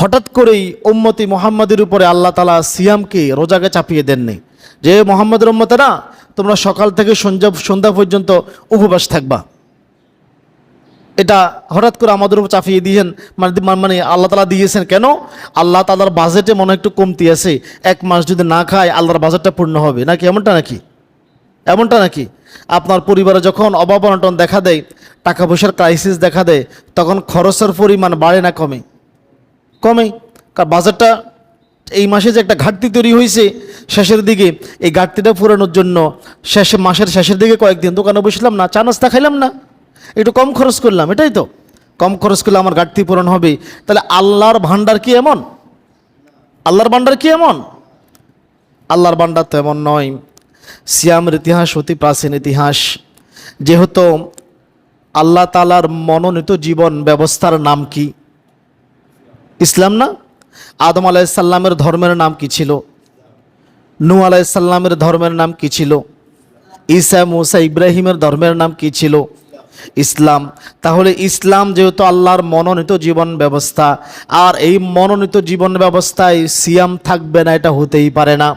হঠাৎ করেই উম্মতি মোহাম্মদের উপরে আল্লাহ তালা সিয়ামকে রোজাকে চাপিয়ে দেননি। যে মোহাম্মদের উম্মতেরা, তোমরা সকাল থেকে সন্ধ্যা সন্ধ্যা পর্যন্ত উপবাস থাকবা। এটা হঠাৎ করে আমাদের উপর চাপিয়ে দিয়েছেন মানে মানে আল্লাহ তালা দিয়েছেন কেন? আল্লাহ তালার বাজেটে মনে একটু কমতি আছে। এক মাস যদি না খায়, আল্লাহর বাজেটটা পূর্ণ হবে। নাকি এমনটা নাকি? এমনটা নাকি? আপনার পরিবারে যখন অভাব অনটন দেখা দেয়, টাকা পয়সার ক্রাইসিস দেখা দেয়, তখন খরচের পরিমাণ বাড়ে না কমে। কমে। কারণ বাজারটা এই মাসে যে একটা ঘাটতি তৈরি হয়েছে, শেষের দিকে এই ঘাটতিটা পূরণের জন্য শেষে মাসের শেষের দিকে কয়েকদিন দোকানে বসলাম না, চা নাস্তা খাইলাম না। একটু কম খরচ করলাম, এটাই তো। কম খরচ করলে আমার ঘাটতি পূরণ হবে। তাহলে আল্লাহর ভান্ডার কি এমন? আল্লাহর ভান্ডার কি এমন? আল্লাহর ভান্ডার তো এমন নয়। সিয়ামের ইতিহাস অতি প্রাচীন ইতিহাস। যেহেতু আল্লাহ তালার মনোনীত জীবন ব্যবস্থার নাম কি? ইসলাম না? আদম আলাইসাল্লামের ধর্মের নাম কি ছিল? নু আলাইসাল্লামের ধর্মের নাম কি ছিল? ঈসা, মুসা, ইব্রাহিমের ধর্মের নাম কি ছিল? ইসলাম। তাহলে ইসলাম যেহেতু আল্লাহর মনোনীত জীবন ব্যবস্থা, আর এই মনোনীত জীবন ব্যবস্থায় সিয়াম থাকবে না, এটা হতেই পারে না।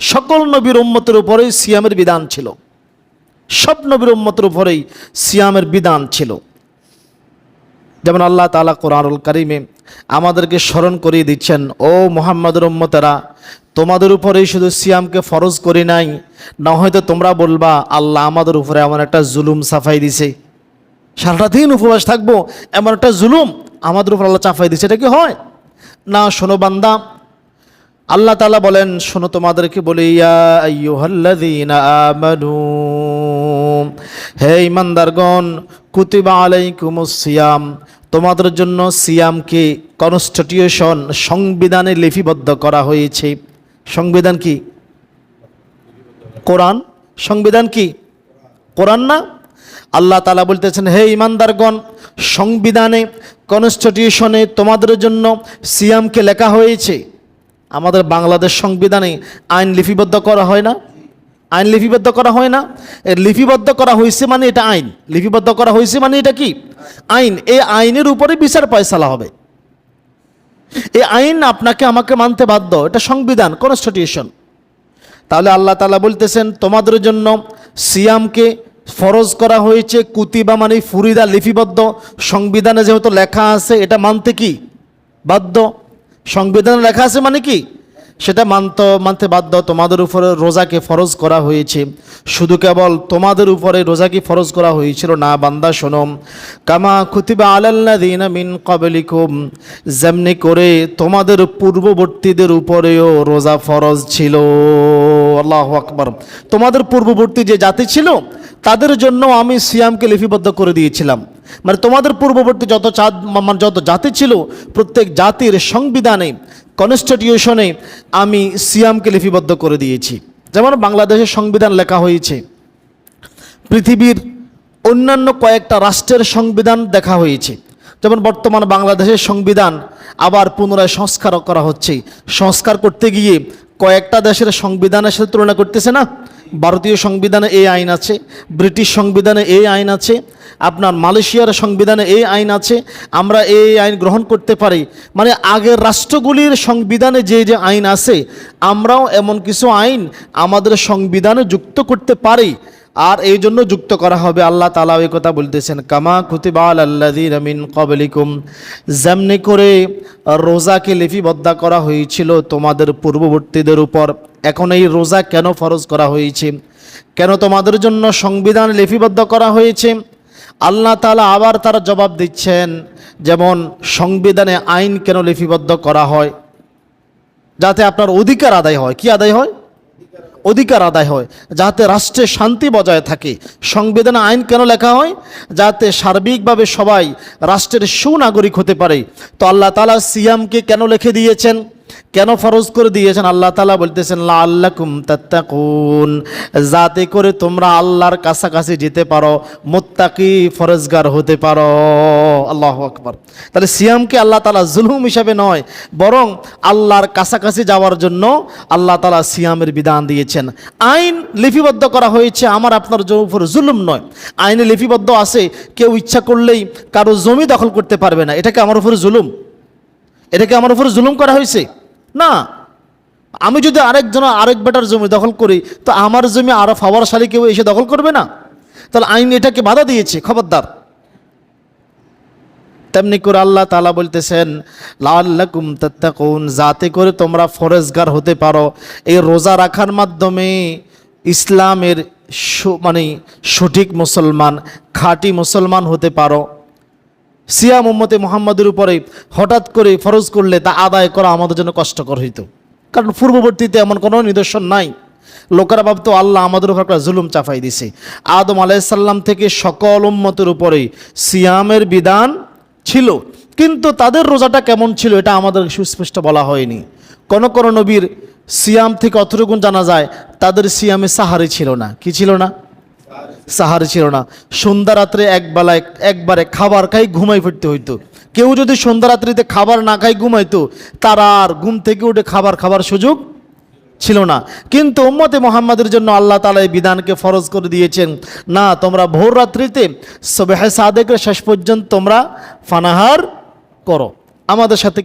সকল নবীর উম্মতের উপরেই সিয়ামের বিধান ছিল। সব নবীর উম্মতের উপরেই সিয়ামের বিধান ছিল। যেমন আল্লাহ তালা কোরআনুল কারিমে আমাদেরকে স্মরণ করিয়ে দিচ্ছেন, ও মোহাম্মদের উম্মতেরা, তোমাদের উপরেই শুধু সিয়ামকে ফরজ করি নাই, না হয়তো তোমরা বলবা, আল্লাহ আমাদের উপরে এমন একটা জুলুম সাফাই দিছে। সারাটা দিন উপবাস থাকব, এমন একটা জুলুম আমাদের উপর আল্লাহ চাফাই দিছে, এটা কি হয়? না, শোনো বান্দা আল্লাহ তালা বলেন, শোনো, তোমাদেরকে বলি হে ইমানদারগণ কুতিবা আলাইকুমুস সিয়াম, তোমাদের জন্য সিয়ামকে কনস্টিটিউশন সংবিধানে লিপিবদ্ধ করা হয়েছে। সংবিধান কি? কোরআন? সংবিধান কি? কোরআন না? আল্লাহ তালা বলতেছেন, হে ইমানদারগণ সংবিধানে, কনস্টিটিউশনে তোমাদের জন্য সিয়ামকে লেখা হয়েছে। আমাদের বাংলাদেশ সংবিধানে আইন লিপিবদ্ধ করা হয় না। আইন লিপিবদ্ধ করা হয় না। লিপিবদ্ধ করা হয়েছে মানে এটা আইন। লিপিবদ্ধ করা হয়েছে মানে এটা কি? আইন। এই আইনের উপরে বিচার পয়সালা হবে। এই আইন আপনাকে, আমাকে মানতে বাধ্য। এটা সংবিধান কনস্টিটিউশন তাহলে আল্লাহ তালা বলতেছেন, তোমাদের জন্য সিয়ামকে ফরজ করা হয়েছে, কুতিবা মানে ফুরিদা লিপিবদ্ধ। সংবিধানে যেহেতু লেখা আছে, এটা মানতে কি? বাধ্য? সংবিধানে লেখা আছে মানে কি? সেটা মানত, মানতে বাধ্য তোমাদের উপরে রোজাকে ফরজ করা হয়েছে। শুধু কেবল তোমাদের উপরে রোজাকে ফরজ করা হয়েছিল না, বান্দা শোনম কামা খুতিবা আলাল্লাদিনা মিন কবলিকুম যেমনি করে তোমাদের পূর্ববর্তীদের উপরেও রোজা ফরজ ছিল। আল্লাহ আকবর। তোমাদের পূর্ববর্তী যে জাতি ছিল তাদের জন্য আমি সিয়ামকে লিপিবদ্ধ করে দিয়েছিলাম। মানে তোমাদের পূর্ববর্তী যত চাঁদ মানে যত জাতি ছিল, প্রত্যেক জাতির সংবিধানে কনস্টিটিউশনে আমি সিয়ামকে লিপিবদ্ধ করে দিয়েছি। যেমন বাংলাদেশের সংবিধান লেখা হয়েছে, পৃথিবীর অন্যান্য কয়েকটা রাষ্ট্রের সংবিধান দেখা হয়েছে। যেমন বর্তমান বাংলাদেশের সংবিধান আবার পুনরায় সংস্কার করা হচ্ছে। সংস্কার করতে গিয়ে কয়েকটা দেশের সংবিধানের সাথে তুলনা করতেছে না? ভারতীয় সংবিধানে এই আইন আছে, ব্রিটিশ সংবিধানে এই আইন আছে, আপনার মালয়েশিয়ার সংবিধানে এই আইন আছে, আমরা এই আইন গ্রহণ করতে পারি। মানে আগের রাষ্ট্রগুলির সংবিধানে যে যে আইন আছে, আমরাও এমন কিছু আইন আমাদের সংবিধানে যুক্ত করতে পারি। আর এই জন্য যুক্ত করা হবে। আল্লাহ তালা ওই কথা বলতেছেন, কামা খুতিবাল আল্লাদিন মিন কবলিকুম যেমনি করে রোজাকে লিপিবদ্ধ করা হয়েছিল তোমাদের পূর্ববর্তীদের উপর, এখন এই রোজা কেন ফরজ করা হয়েছে? কেন তোমাদের জন্য সংবিধান লিপিবদ্ধ করা হয়েছে? আল্লাহ তালা আবার তারা জবাব দিচ্ছেন, যেমন সংবিধানে আইন কেন লিপিবদ্ধ করা হয়? যাতে আপনার অধিকার আদায় হয়। কি আদায় হয়? অধিকার আদায় হয় যাতে রাষ্ট্রে শান্তি বজায় থাকে। সংবিধান আইন কেন লেখা হয়? যাতে সার্বিকভাবে সবাই রাষ্ট্রের সুনাগরিক হতে পারে। তো আল্লাহ তালা সিয়ামকে কেন লিখে দিয়েছেন? কেন ফরজ করে দিয়েছেন? আল্লাহ তালা বলতেছেন লা আল্লাকুম তাত্তাকুন। যাতে করে তোমরা আল্লাহর কাছাকাছি যেতে পারো, মোত্তাকি ফরজগার হতে পারো। আল্লাহ আকবর। তাহলে সিয়ামকে আল্লাহ তালা জুলুম হিসাবে নয়, বরং আল্লাহর কাছাকাছি যাওয়ার জন্য আল্লাহ তালা সিয়ামের বিধান দিয়েছেন। আইন লিপিবদ্ধ করা হয়েছে, আমার আপনার উপর জুলুম নয়। আইনে লিপিবদ্ধ আছে, কেউ ইচ্ছা করলেই কারও জমি দখল করতে পারবে না। এটাকে আমার উপর জুলুম। এটাকে আমার উপর জুলুম করা হয়েছে? না, আমি যদি আরেকজন আরেক বেটার জমি দখল করি, তো আমার জমি আরও ফাওয়ারশালী কেউ এসে দখল করবে না? তাহলে আইন এটাকে বাধা দিয়েছে, খবরদার। তেমনি করে আল্লাহ তালা বলতেছেন লাল্লাকুম তাত্তাকুন, যাতে করে তোমরা ফরেজগার হতে পারো। এই রোজা রাখার মাধ্যমে ইসলামের মানে সঠিক মুসলমান, খাঁটি মুসলমান হতে পারো। সিয়াম উম্মতে মোহাম্মদের উপরে হঠাৎ করে ফরজ করলে তা আদায় করা আমাদের জন্য কষ্টকর হইতো। কারণ পূর্ববর্তীতে এমন কোনো নিদর্শন নাই। লোকেরা ভাবতো, আল্লাহ আমাদের উপর একটা জুলুম চাপাই দিছে। আদম আলাইসাল্লাম থেকে সকল উম্মতের উপরে সিয়ামের বিধান ছিল। কিন্তু তাদের রোজাটা কেমন ছিল, এটা আমাদের সুস্পষ্ট বলা হয়নি। কোন কোন নবীর সিয়াম থেকে অতটুকুন জানা যায়, তাদের সিয়ামে সাহারি ছিল না। কি ছিল না? সাহারি ছিল না। সন্ধ্যা রাত্রে একবেলায় একবারে খাবার খাই ঘুমাই ফিরতে হইতো। কেউ যদি সন্ধ্যা রাত্রিতে খাবার না খাই ঘুমাইতো, তার আর ঘুম থেকে উঠে খাবার খাবার সুযোগ ছিল না। কিন্তু উম্মতে মোহাম্মদের জন্য আল্লাহ তালা এই বিধানকে ফরজ করে দিয়েছেন, না, তোমরা ভোর রাত্রিতে সবেহে সাদেকের শেষ পর্যন্ত তোমরা ফানাহার করো। আমাদের সাথে